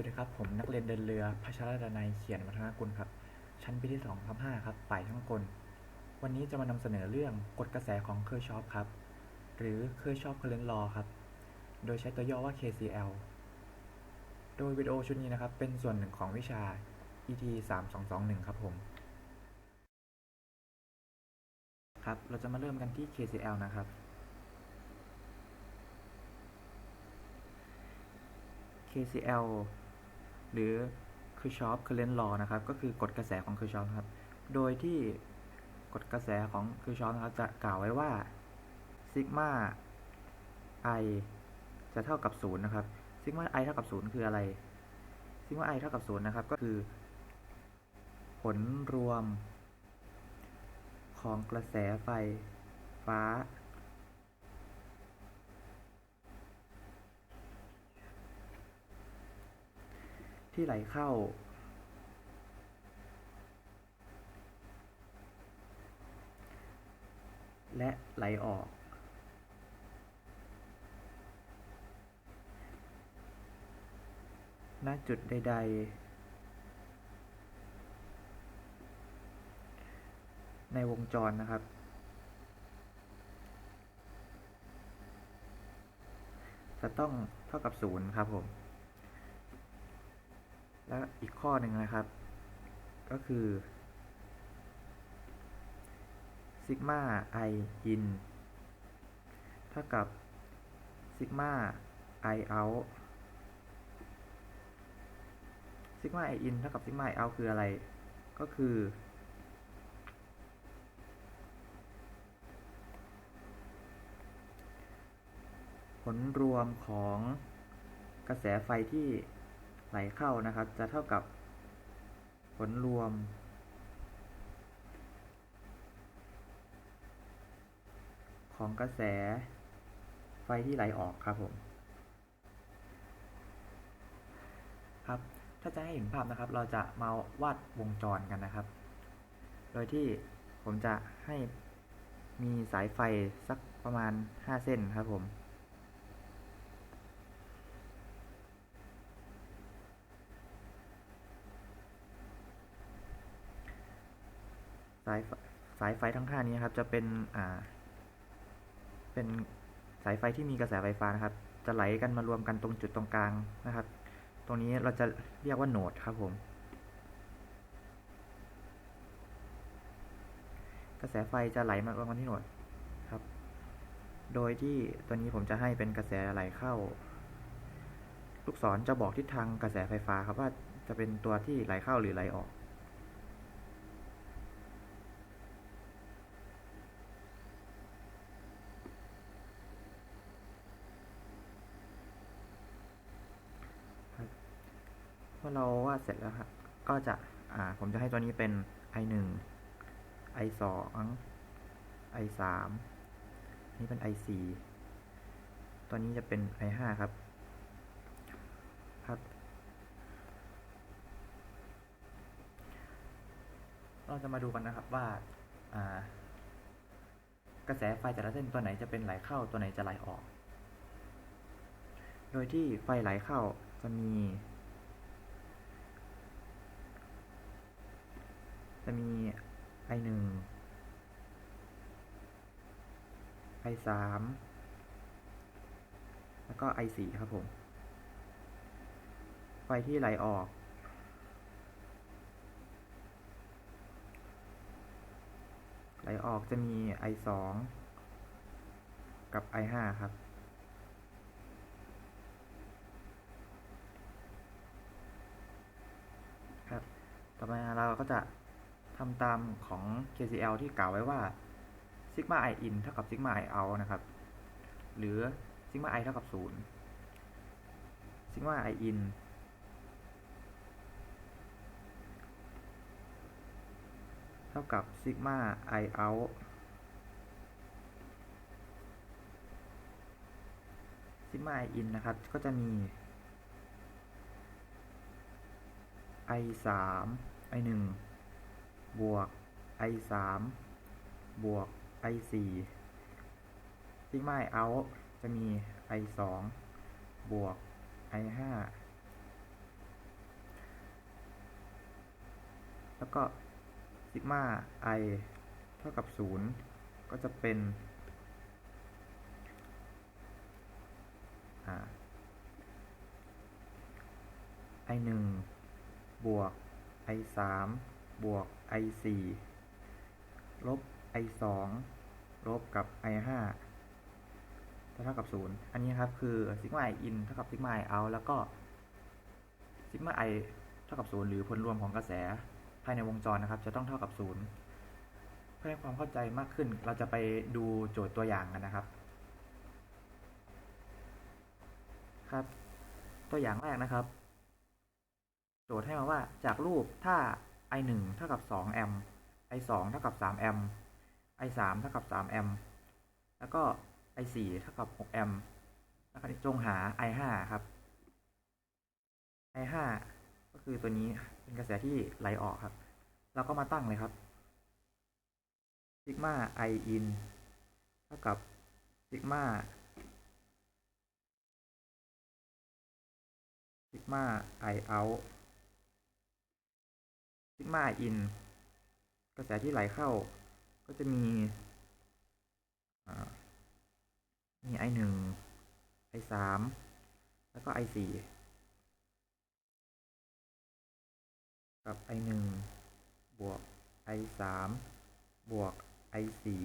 วัสดีครับ ผมนักเรียนเดินเรือพัชรดนัยเขียนวัฒนกุลครับ ชั้นปีที่2ทับ5ครับฝ่ายช่างกล วันนี้จะมานำเสนอเรื่องกฎกระแสของเคอร์ชอฟครับ หรือเคอร์ชอฟเคอร์เรนลอครับ โดยใช้ตัวย่อว่า KCL โดยวิดีโอชุดนี้นะครับ เป็นส่วนหนึ่งของวิชา ET 3221ครับผม ครับ เราจะมาเริ่มกันที่ KCL นะครับ KCL หรือ Kirchhoff Current Law นะครับ ก็คือกฎกระแสของ Kirchhoff นะครับ โดยที่กฎกระแสของ Kirchhoff นะครับจะกล่าวไว้ว่าซิกมา i จะเท่ากับ0นะครับซิกมา i เท่ากับ 0 คืออะไรซิกมา i เท่ากับ 0 นะครับ ก็คือ ผลรวมของกระแสไฟฟ้า ที่ไหลเข้า และไหลออก ณ จุดใด ๆ ในวงจรนะครับจะต้องเท่ากับศูนย์ครับผม แล้วอีกข้อหนึ่งนะครับ ก็คือซิกมาไออินเท่ากับซิกมาไอเอาซิกมาไออินเท่ากับซิกมาไอเอาคืออะไร ก็คือผลรวมของกระแสไฟที่ ไหลเข้านะครับ จะเท่ากับผลรวม ของกระแสไฟที่ไหลออกครับผมครับถ้าจะให้เห็นภาพนะครับ เราจะมาวาดวงจรกันนะครับ โดยที่ผมจะให้มีสายไฟสักประมาณ 5 เส้นครับผมายสายไฟทั้งห้านี้ครับ จะเป็นอ่า เป็นสายไฟที่มีกระแสไฟฟ้านะครับ จะไหลกันมารวมกันตรงจุดตรงกลางนะครับ ตรงนี้เราจะเรียกว่าโหนดครับผมกระแสไฟจะไหลมารวมกันที่โหนดครับ โดยที่ตัวนี้ผมจะให้เป็นกระแสไหลเข้า ลูกศรจะบอกทิศทางกระแสไฟฟ้าครับว่าจะเป็นตัวที่ไหลเข้าหรือไหลออก อเราวาดเสร็จแล้วครับ ก็จะอ่าผมจะให้ตัวนี้เป็น i หนึ่ง i สอง i สามนี่เป็น i สี่ตัวนี้จะเป็น i ห้าครับ ครับ เราจะมาดูกันนะครับว่าอ่ากระแสไฟแต่ละเส้นตัวไหนจะเป็นไหลเข้าตัวไหนจะไหลออก โดยที่ไฟไหลเข้าจะมี จะมี i หนึ่ง i สามแล้วก็ i สี่ครับผม ไฟที่ไหลออก ไหลออกจะมี i สองกับ i ห้าครับครับ ต่อมาเราก็จะ ทำตามของ KCL ที่กล่าวไว้ว่า sigma i in เท่ากับ sigma i out นะครับ หรือ sigma i เท่ากับ 0 sigma i in เท่ากับ sigma i out sigma i in นะครับ ก็จะมี i สาม i หนึ่ง บวก i 3บวก i 4ซิกมาไอเอาจะมี i 2บวก i 5แล้วก็ซิกมา i เท่ากับ 0 ก็จะเป็นไอหนึ่งบวกไอสามบวก i 4ลบ i 2ลบกับ i 5จะเท่ากับ 0 อันนี้ครับคือซิกมา i in เท่ากับซิกมา i out แล้วก็ซิกมา i เท่ากับ 0 หรือผลรวมของกระแสภายในวงจรนะครับ จะต้องเท่ากับ 0 เพื่อให้ความเข้าใจมากขึ้นเราจะไปดูโจทย์ตัวอย่างกันนะครับ ครับ ตัวอย่างแรกนะครับ โจทย์ให้มาว่าจากรูปถ้า i 1เท่ากับ2แอมป์ i 2เท่ากับ3แอมป์ i 3เท่ากับ3แอมป์ แล้วก็ i 4เท่ากับ6แอมป์ แล้วก็จงหา i 5ครับ i 5ก็คือตัวนี้เป็นกระแสที่ไหลออกครับ เราก็มาตั้งเลยครับ ซิกมา i in เท่ากับซิกมาซิกมา i out ซิกมา in กระแสที่ไหลเข้า ก็จะมีมี i หนึ่ง i สามแล้วก็ i สี่กับ i หนึ่งบวก i สามบวก i สี่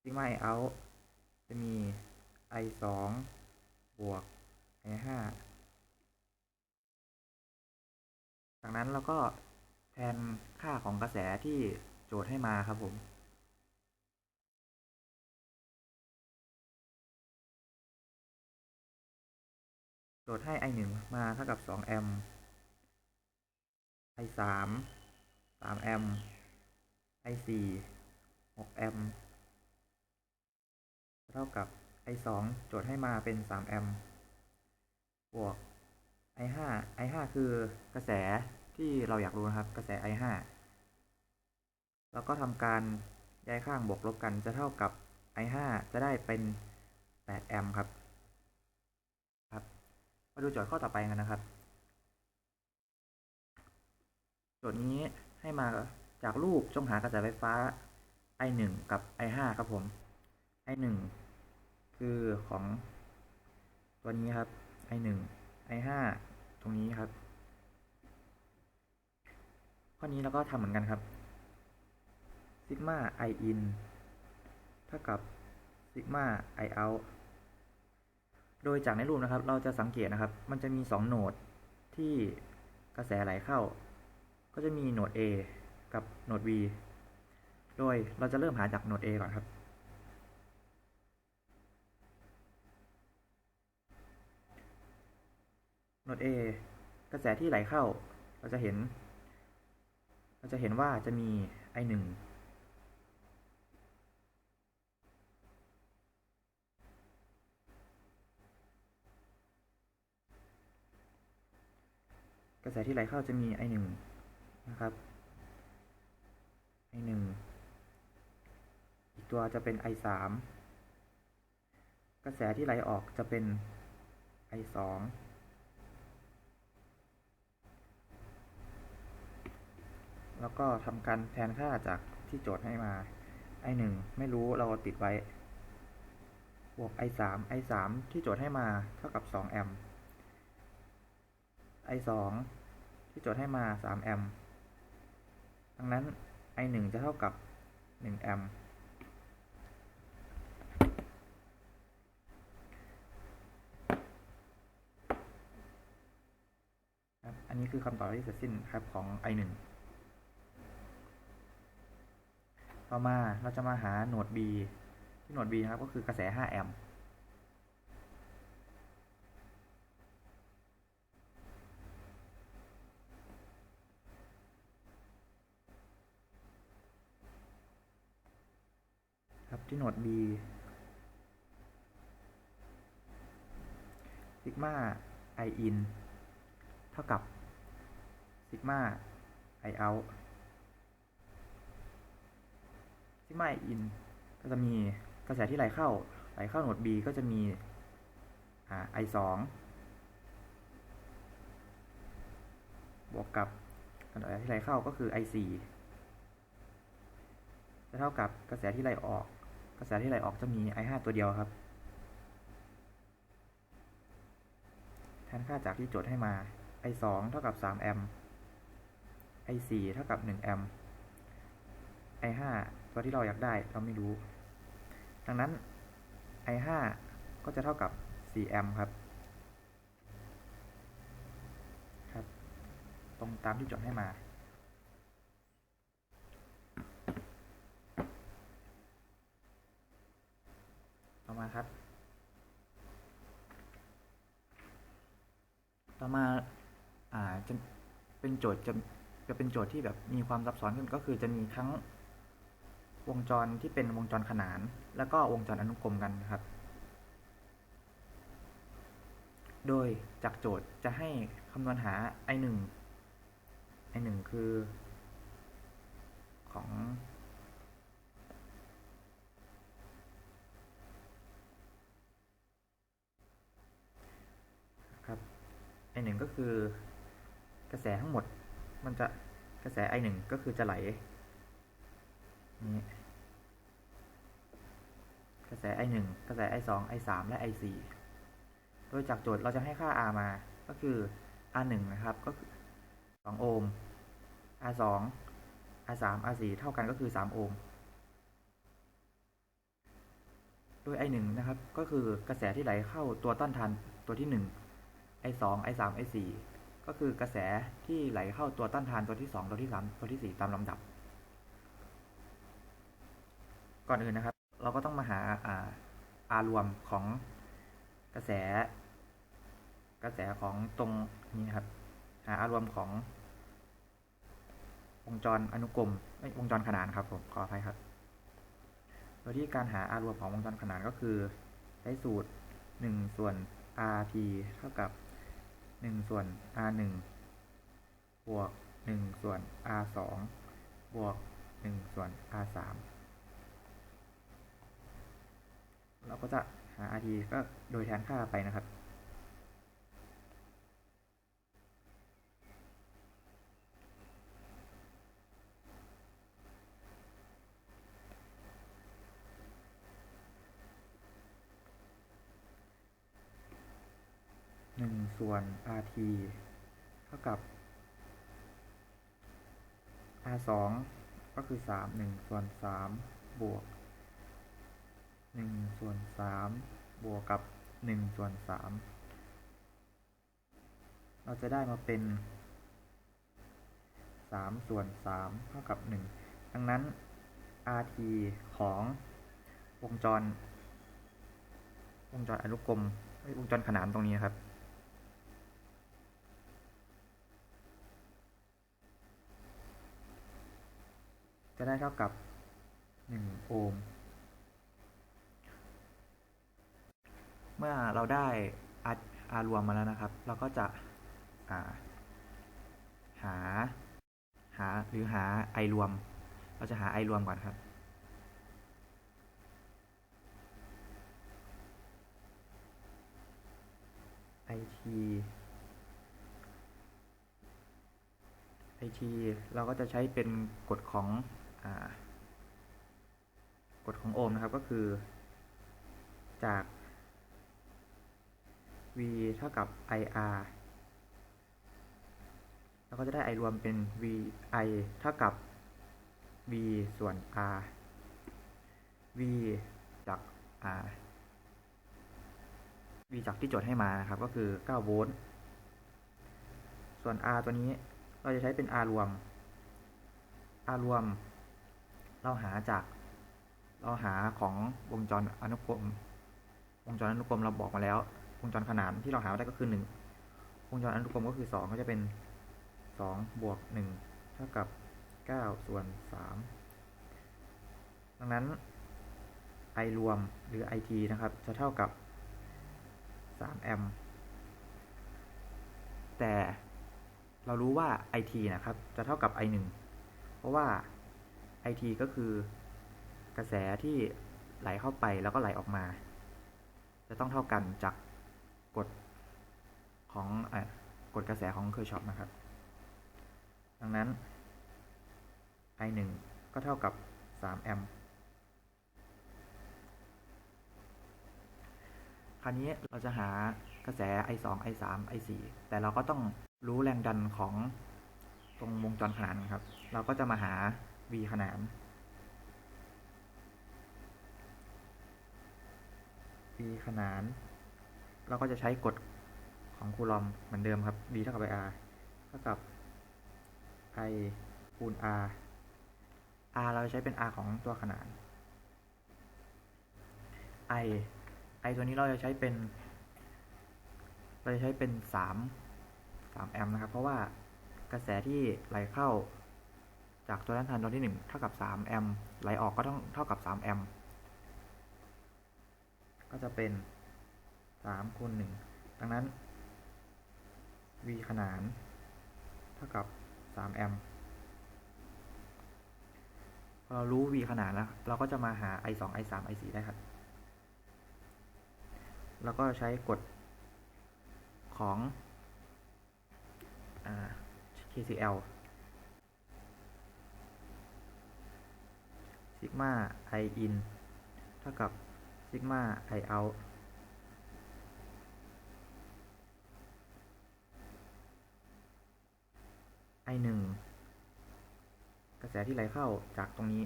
ซิกมา i out จะมี i สองบวก i ห้า จากนั้นเราก็แทนค่าของกระแสที่โจทย์ให้มาครับผมโจทย์ให้ i 1 มาเท่ากับ 2 แอมป์ i 3 3 แอมป์ i 4 6 แอมป์เท่ากับ i 2 โจทย์ให้มาเป็น 3 แอมป์ บวก i5 i5 คือกระแสที่เราอยากรู้นะครับ กระแส i5 แล้วก็ทำการย้ายข้างบวกลบกันจะเท่ากับ i5 จะได้เป็น 8 แอมป์ครับ ครับ มาดูโจทย์ข้อต่อไปกันนะครับ โจทย์นี้ให้มาจากรูปจงหากระแสไฟฟ้า i1 กับ i5 ครับผม i1 คือของตัวนี้ครับ i1 i5 ตรงนี้ครับ ข้อนี้เราก็ทำเหมือนกันครับซิกมา i in เท่ากับซิกมา i out โดยจากในรูปนะครับ เราจะสังเกตนะครับ มันจะมี 2 โหนดที่กระแสไหลเข้า ก็จะมีโหนด A กับโหนด B โดยเราจะเริ่มหาจากโหนด A ก่อนครับ โนด A กระแสที่ไหลเข้า เราจะเห็น เราจะเห็นว่าจะมี I1 กระแสที่ไหลเข้าจะมี I1 นะครับ I1 อีกตัวจะเป็น I3 กระแสที่ไหลออกจะเป็น I2 แล้วก็ทำการแทนค่าจากที่โจทย์ให้มาไอหนึ่งไม่รู้เราติดไว้ บวกอสามที่โจทย์ให้มาเท่ากับสองแอมป์องที่โจทย์ให้มาสามแอมป์ ดังนั้นไอหนึ่งจะเท่ากับหนึ่งแอมป์ อันนี้คือคำตอบที่เสร็จสิ้นครับของ i1 ต่อมาเราจะมาหาโหนด B ที่โหนด B นะครับก็คือกระแส 5 แอมป์ครับที่โหนด B ซิกมา i in เท่ากับซิกมา i out ซิกมา i in ก็จะมีกระแสที่ไหลเข้า ไหลเข้าโหนด B ก็จะมี i 2 บวกกับกระแสที่ไหลเข้าก็คือ I4 จะเท่ากับกระแสที่ไหลออก กระแสที่ไหลออกจะมี I5 ตัวเดียวครับแทนค่าจากที่โจทย์ให้มา I2 เท่ากับ 3 แอมป์ I4 เท่ากับ 1 แอมป์ I5 ตัวที่เราอยากได้เราไม่รู้ ดังนั้น I5 ก็จะเท่ากับ4แอมป์ครับ ครับ ตรงตามที่โจทย์ให้มาต่อมาครับ ต่อมา อ่า จะเป็นโจทย์จะจะเป็นโจทย์ที่แบบมีความซับซ้อนขึ้นก็คือจะมีทั้ง วงจรที่เป็นวงจรขนาน แล้วก็วงจรอนุกรมกันนะครับ โดยจากโจทย์จะให้คำนวณหา i 1 i 1คือ ของ ครับ i 1ก็คือกระแสทั้งหมดมันจะกระแส i 1ก็คือจะไหล นี้ กระแส i 1 กระแส i 2 i 3 และ i 4 โดยจากโจทย์เราจะให้ค่า r มา ก็คือ r 1 นะครับก็คือ2โอห์ม r 2 r 3 r 4 เท่ากันก็คือ 3 โอห์มโดย i 1 นะครับ ก็คือกระแสที่ไหลเข้าตัวต้านทานตัวที่ 1 i 2 i 3 i 4 ก็คือกระแสที่ไหลเข้าตัวต้านทานตัวที่ 2 ตัวที่ 3 ตัวที่ 4 ตามลำดับ ก่อนอื่นนะครับ เราก็ต้องมาหาอ่า R รวมของกระแส กระแสของตรงนี้นะครับ หาอารวมของ วงจรอนุกรมไม่วงจรขนานครับผมขออภัยครับ โดยที่การหาอารวมของวงจรขนานก็คือ ใช้สูตร 1 ส่วน r t เท่ากับ 1 ส่วน R1 บวก 1 ส่วน R2 บวก 1 ส่วน R3 เราก็จะหา RT ก็โดยแทนค่าไปนะครับหนึ่งส่วน rt เท่ากับ r สองก็คือสามหนึ่งส่วนสามบวก หนึ่งส่วนสามบวกกับหนึ่งส่วนสามเราจะได้มาเป็นสามส่วนสามเท่ากับหนึ่งดังนั้น rt ของวงจร วงจรอนุกรมวงจรขนานตรงนี้ครับ จะได้เท่ากับ 1 โอห์ม เมื่อเราได้ R R รวมมาแล้วนะครับ เราก็จะาหาหาหรือหา I รวม เราจะหา I รวมก่อนครับ IT IT เราก็จะใช้เป็นกฎของอกฎของโอห์มนะครับก็คือจาก V เท่ากับ IR เราก็จะได้ I รวมเป็น VI เท่ากับ V ส่วน R V จาก R V จากที่โจทย์ให้มานะครับ ก็คือ 9 โวลต์ ส่วน R ตัวนี้เราจะใช้เป็น R รวม R รวม เราหาจาก เราหาของวงจรอนุกรม วงจรอนุกรมเราบอกมาแล้ว วงจรขนานที่เราหาได้ก็คือ1วงจรอนุกรมก็คือ2ก็จะเป็น2บวก1เท่ากับ9ส่วน3ดังนั้น I รวมหรือ IT นะครับ จะเท่ากับ3แอมป์แต่เรารู้ว่า IT นะครับ จะเท่ากับ I 1เพราะว่า IT ก็คือกระแสที่ไหลเข้าไปแล้วก็ไหลออกมา จะต้องเท่ากันจาก กฎของอกฎกระแสของเคอร์ชอปนะครับ ดังนั้น I 1ก็เท่ากับ 3 แอมป์คราวนี้เราจะหากระแส I 2 I 3 I 4แต่เราก็ต้องรู้แรงดันของตรงวงจรขนานครับ เราก็จะมาหา V ขนาน V ขนาน เราก็จะใช้กฎของคูลอมเหมือนเดิมครับ V เท่ากับ i r เท่ากับ I คูณ R R เราจะใช้เป็น R ของตัวขนาน I I ตัวนี้เราจะใช้เป็น เราจะใช้เป็น 3 3 แอมป์นะครับ เพราะว่ากระแสที่ไหลเข้าจากตัวด้านทานตัวที่ 1 เท่ากับ 3 แอมป์ไหลออกก็ต้องเท่ากับ 3 แอมป์ก็จะเป็น 3คูณ1ดังนั้น V ขนาน เท่ากับ3แอมป์พอเรารู้ V ขนานแล้ว เราก็จะมาหา I 2 I 3 I 4ได้ครับ แล้วก็ใช้กฎของอ KCL ซิกมา I in เท่ากับซิกมา I out ไอ หนึ่งกระแสที่ไหลเข้าจากตรงนี้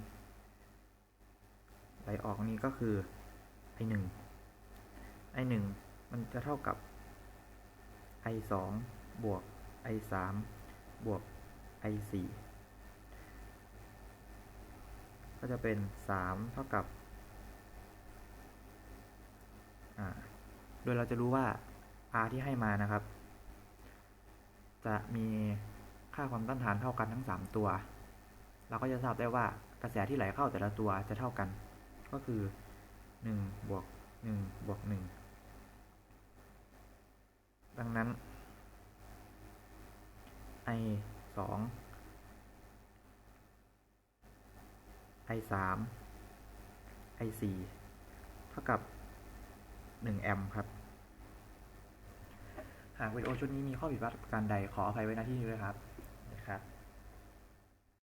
ไหลออกนี้ก็คือไอหนึ่งไอหนึ่งมันจะเท่ากับไอสองบวกไอสามบวกไอสี่ก็จะเป็นสามเท่ากับอ่าโดยเราจะรู้ว่า R ที่ให้มานะครับ จะมี ค่าความต้านทานเท่ากันทั้ง 3 ตัว เราก็จะทราบได้ว่ากระแสที่ไหลเข้าแต่ละตัวจะเท่ากัน ก็คือ1บวก1บวก1ดังนั้น I 2 I 3 I 4เท่ากับ 1 แอมป์ครับ หากวิดีโอชุดนี้มีข้อผิดพลาดประการใดขออภัยไว้ณที่นี้ด้วยครับ